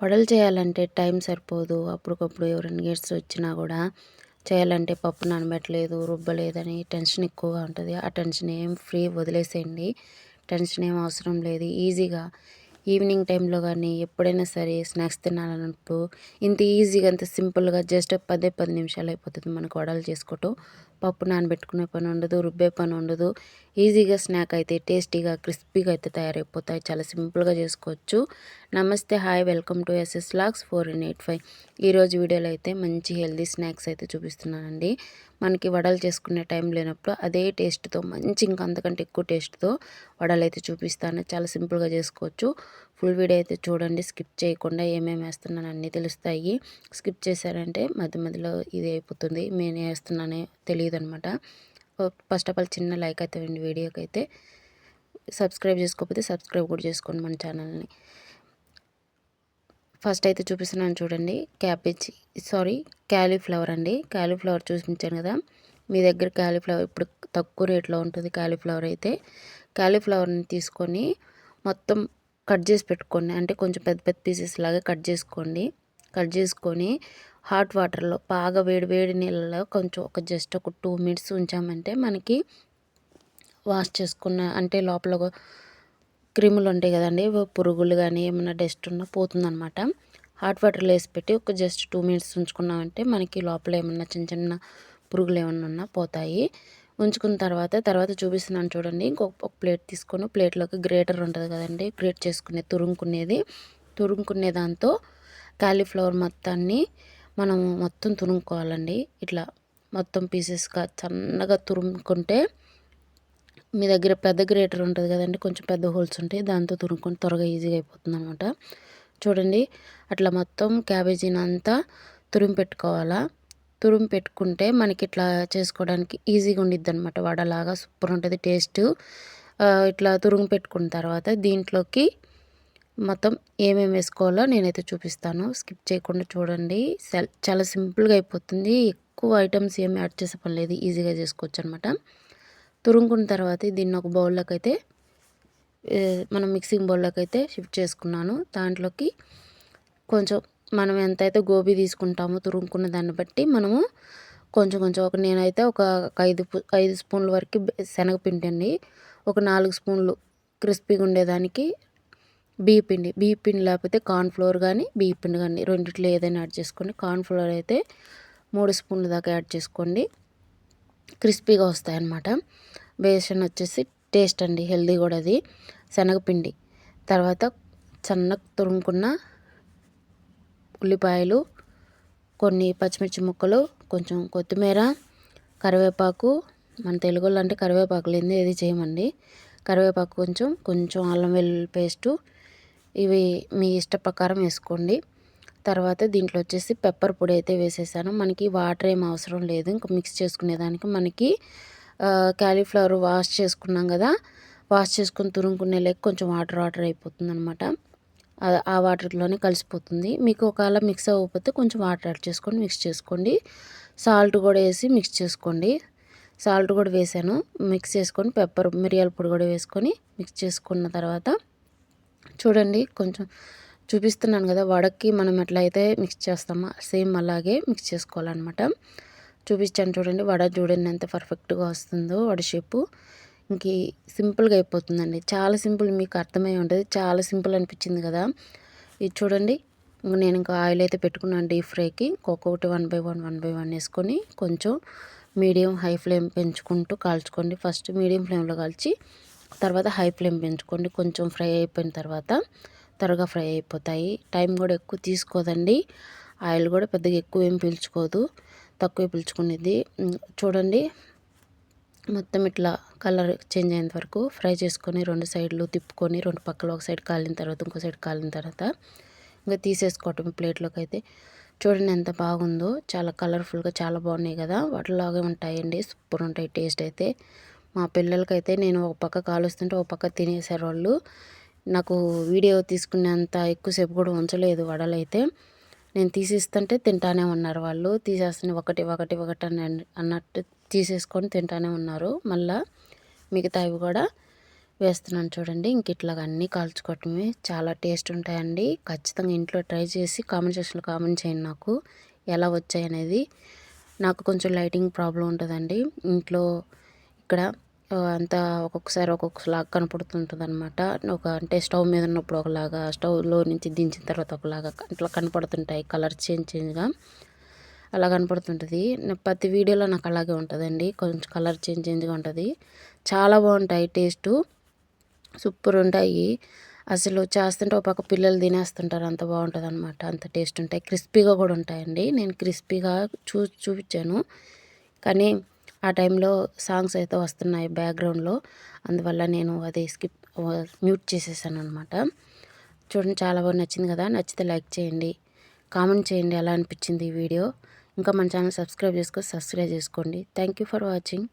వడలు చేయాలంటే టైం సరిపోదు. అప్పటికప్పుడు ఎవరైనా గెస్ట్స్ వచ్చినా కూడా చేయాలంటే పప్పు నానబెట్టలేదు రుబ్బలేదని టెన్షన్ ఎక్కువగా ఉంటుంది. ఆ టెన్షన్ ఏం ఫ్రీ వదిలేసేయండి. టెన్షన్ ఏం అవసరం లేదు. ఈజీగా ఈవినింగ్ టైంలో కానీ ఎప్పుడైనా సరే స్నాక్స్ తినాలన్నప్పుడు ఇంత ఈజీగా అంత సింపుల్గా జస్ట్ పదే పది నిమిషాలు అయిపోతుంది మనకు వడలు చేసుకోవటం. పప్పు నానబెట్టుకునే పని ఉండదు రుబ్బే పని ఉండదు. ఈజీగా స్నాక్ అయితే టేస్టీగా క్రిస్పీగా అయితే తయారైపోతాయి. చాలా సింపుల్గా చేసుకోవచ్చు. నమస్తే hi welcome to SS lax four in eight five ఈరోజు వీడియోలో అయితే మంచి హెల్దీ స్నాక్స్ అయితే చూపిస్తున్నానండి. మనకి వడలు చేసుకునే టైం లేనప్పుడు అదే టేస్ట్తో మంచి ఇంకా అంతకంటే ఎక్కువ టేస్ట్తో వడలు అయితే చూపిస్తాను. చాలా సింపుల్గా చేసుకోవచ్చు. ఫుల్ వీడియో అయితే చూడండి. స్కిప్ చేయకుండా ఏమేమి వేస్తున్నాను అన్నీ తెలుస్తాయి. స్కిప్ చేశారంటే మధ్య మధ్యలో ఇది అయిపోతుంది. నేను వేస్తున్నానే తెలియదు అనమాట ఫస్ట్ ఆఫ్ ఆల్ చిన్న లైక్ అయితే వీడియోకి అయితే సబ్స్క్రైబ్ చేసుకోకపోతే సబ్స్క్రైబ్ కూడా చేసుకోండి మన ఛానల్ని ఫస్ట్ అయితే చూపిస్తున్నాను చూడండి. క్యాబేజ్ సారీ క్యాలీఫ్లవర్ అండి. క్యాలీఫ్లవర్ చూపించాను కదా. మీ దగ్గర క్యాలీఫ్లవర్ ఇప్పుడు తక్కువ రేట్లో ఉంటుంది క్యాలీఫ్లవర్ అయితే. క్యాలీఫ్లవర్ని తీసుకొని మొత్తం కట్ చేసి పెట్టుకోండి. అంటే కొంచెం పెద్ద పెద్ద పీసెస్ లాగా కట్ చేసుకోండి. కట్ చేసుకొని హాట్ వాటర్లో బాగా వేడి వేడి నీళ్ళలో కొంచెం ఒక జస్ట్ ఒక టూ మినిట్స్ ఉంచామంటే మనకి వాష్ చేసుకున్న అంటే లోపల క్రిములు ఉంటాయి కదండి. పురుగులు కానీ ఏమైనా డస్ట్ ఉన్నా పోతుందనమాట హాట్ వాటర్లో వేసి పెట్టి ఒక జస్ట్ టూ మినిట్స్ ఉంచుకున్నామంటే మనకి లోపల ఏమన్నా చిన్న చిన్న పురుగులు ఏమన్నా ఉన్నా పోతాయి. ఉంచుకున్న తర్వాత తర్వాత చూపిస్తున్నాను చూడండి. ఇంకొక ప్లేట్ తీసుకొని ప్లేట్లోకి గ్రేటర్ ఉంటుంది కదండి. గ్రేట్ చేసుకునే తురుముకునేది. తురుముకునే దాంతో కాలీఫ్లవర్ మొత్తాన్ని మనము మొత్తం తురుముకోవాలండి. ఇట్లా మొత్తం పీసెస్గా సన్నగా తురుముకుంటే మీ దగ్గర పెద్ద గ్రేటర్ ఉంటుంది కదండి. కొంచెం పెద్ద హోల్స్ ఉంటాయి. దాంతో తురుముకొని త్వరగా ఈజీగా అయిపోతుంది అనమాట చూడండి. అట్లా మొత్తం క్యాబేజీని అంతా తురిమి పెట్టుకోవాలా. తురుము పెట్టుకుంటే మనకి ఇట్లా చేసుకోవడానికి ఈజీగా ఉండిద్ది అనమాట వడలాగా సూపర్ ఉంటుంది టేస్ట్ ఇట్లా తురుము పెట్టుకున్న తర్వాత దీంట్లోకి మొత్తం ఏమేమి వేసుకోవాలో నేనైతే చూపిస్తాను. స్కిప్ చేయకుండా చూడండి. చాలా సింపుల్గా అయిపోతుంది. ఎక్కువ ఐటమ్స్ ఏమి యాడ్ చేసే పని లేదు ఈజీగా చేసుకోవచ్చు అనమాట తురుముకున్న తర్వాత దీన్ని ఒక బౌల్లోకి అయితే మనం మిక్సింగ్ బౌల్లోకి అయితే షిఫ్ట్ చేసుకున్నాను. దాంట్లోకి కొంచెం మనం ఎంతైతే గోబీ తీసుకుంటామో తురుముకున్న దాన్ని బట్టి మనము కొంచెం కొంచెం ఒక నేనైతే ఒక ఐదు ఐదు స్పూన్ల వరకు శనగపిండి అండి. ఒక నాలుగు స్పూన్లు క్రిస్పీగా ఉండేదానికి బియ్యపిండి బియ్యపిండి లేకపోతే కార్న్ఫ్లోర్ కానీ బియ్యపిండి కానీ రెండిట్లో ఏదైనా యాడ్ చేసుకోండి. కార్న్ఫ్లోర్ అయితే మూడు స్పూన్ల దాకా యాడ్ చేసుకోండి. క్రిస్పీగా వస్తాయన్నమాట. బేసన్ వచ్చేసి టేస్ట్ అండి హెల్దీ కూడా అది. శనగపిండి తర్వాత సన్నగా తురుముకున్న ఉల్లిపాయలు కొన్ని పచ్చిమిర్చి ముక్కలు కొంచెం కొత్తిమీర కరివేపాకు. మన తెలుగులో అంటే కరివేపాకు లేని ఏది చేయమండి. కరివేపాకు కొంచెం కొంచెం అల్లం వెల్లుల్లి పేస్టు. ఇవి మీ ఇష్ట ప్రకారం వేసుకోండి. తర్వాత దీంట్లో వచ్చేసి పెప్పర్ పొడి అయితే వేసేసాను. మనకి వాటర్ ఏం అవసరం లేదు. ఇంకా మిక్స్ చేసుకునేదానికి మనకి క్యాలీఫ్లవర్ వాష్ చేసుకున్నాం కదా. వాష్ చేసుకుని తురుముకునే లేక కొంచెం వాటర్ వాటర్ అయిపోతుంది అనమాట ఆ వాటర్లోనే కలిసిపోతుంది. మీకు ఒకవేళ మిక్స్ అవ్వకపోతే కొంచెం వాటర్ యాడ్ చేసుకొని మిక్స్ చేసుకోండి. సాల్ట్ కూడా వేసి మిక్స్ చేసుకోండి. సాల్ట్ కూడా వేసాను. మిక్స్ చేసుకొని పెప్పర్ మిరియాల పొడి కూడా వేసుకొని మిక్స్ చేసుకున్న తర్వాత చూడండి కొంచెం చూపిస్తున్నాను కదా వడకి మనం ఎట్లయితే మిక్స్ చేస్తామో సేమ్ అలాగే మిక్స్ చేసుకోవాలన్నమాట. చూపించాను చూడండి వడ చూడండి ఎంత పర్ఫెక్ట్గా వస్తుందో వడ షేపు. ఇంక సింపుల్గా అయిపోతుందండి. చాలా సింపుల్ మీకు అర్థమై ఉంటుంది. చాలా సింపుల్ అనిపించింది కదా. ఇది చూడండి. నేను ఇంకా ఆయిల్ అయితే పెట్టుకున్నాను డీప్ ఫ్రైకి. ఒక్కొక్కటి one by one one by one వేసుకొని కొంచెం మీడియం హై ఫ్లేమ్ పెంచుకుంటూ కాల్చుకోండి. ఫస్ట్ మీడియం ఫ్లేమ్లో కాల్చి తర్వాత హై ఫ్లేమ్ పెంచుకోండి. కొంచెం ఫ్రై అయిపోయిన తర్వాత త్వరగా ఫ్రై అయిపోతాయి. టైం కూడా ఎక్కువ తీసుకోదండి. ఆయిల్ కూడా పెద్దగా ఎక్కువ ఏం పీల్చుకోదు. తక్కువ పీల్చుకునేది. చూడండి. మొత్తం ఇట్లా కలర్ చేంజ్ అయ్యేంత వరకు ఫ్రై చేసుకొని రెండు సైడ్లు తిప్పుకొని రెండు పక్కల ఒక సైడ్ కాలిన తర్వాత ఇంకో సైడ్ కాలిన తర్వాత ఇంకా తీసేసుకోవటం ప్లేట్లోకి అయితే. చూడండి ఎంత బాగుందో చాలా కలర్ఫుల్గా చాలా బాగున్నాయి కదా. వాటిలాగే ఉంటాయండి సూపర్ ఉంటాయి టేస్ట్ అయితే. మా పిల్లలకైతే నేను ఒక పక్క కాలుస్తుంటే ఒక పక్క తినేసారు వాళ్ళు నాకు వీడియో తీసుకునేంత ఎక్కువసేపు కూడా ఉంచలేదు వడలైతే. నేను తీసిస్తుంటే తింటానే ఉన్నారు వాళ్ళు. తీసేస్తాను ఒకటి ఒకటి ఒకటి అని అన్నట్టు తీసేసుకొని తింటానే ఉన్నారు. మళ్ళా మిగతావి కూడా వేస్తున్నాను చూడండి. ఇంక ఇట్లాగ అన్నీ కాల్చుకోవటమే చాలా టేస్ట్ ఉంటాయండి. ఖచ్చితంగా ఇంట్లో ట్రై చేసి కామెంట్ సెక్షన్లో కామెంట్ చేయండి నాకు. ఎలా వచ్చాయి అనేది. నాకు కొంచెం లైటింగ్ ప్రాబ్లం ఉంటుందండి. ఇంట్లో ఇక్కడ అంతా ఒక్కొక్కసారి ఒక్కొక్కలాగా కనపడుతుంటుంది అనమాట ఒక అంటే స్టవ్ మీద ఉన్నప్పుడు ఒకలాగా స్టవ్లో నుంచి దించిన తర్వాత ఒకలాగా ఇట్లా కనపడుతుంటాయి కలర్ చేంజ్ చేంజ్గా. అలా కనపడుతుంటుంది. ప్రతి వీడియోలో నాకు అలాగే ఉంటుందండి. కొంచెం కలర్ చేంజ్ చేంజ్గా ఉంటుంది. చాలా బాగుంటాయి టేస్టు. సూపర్ ఉంటాయి. అసలు చేస్తుంటే ఒక పక్క పిల్లలు తినేస్తుంటారు. అంత బాగుంటుంది అనమాట అంత టేస్ట్ ఉంటాయి. క్రిస్పీగా కూడా ఉంటాయండి. నేను క్రిస్పీగా చూ చూపించాను. కానీ ఆ టైంలో సాంగ్స్ అయితే వస్తున్నాయి బ్యాక్గ్రౌండ్లో. అందువల్ల నేను అది స్కిప్ మ్యూట్ చేసేసాను అనమాట చూడండి చాలా బాగా నచ్చింది కదా. నచ్చితే లైక్ చేయండి కామెంట్ చేయండి ఎలా అనిపించింది ఈ వీడియో. ఇంకా మన ఛానల్ సబ్స్క్రైబ్ చేసుకొని సబ్స్క్రైబ్ చేసుకోండి. Thank you for watching.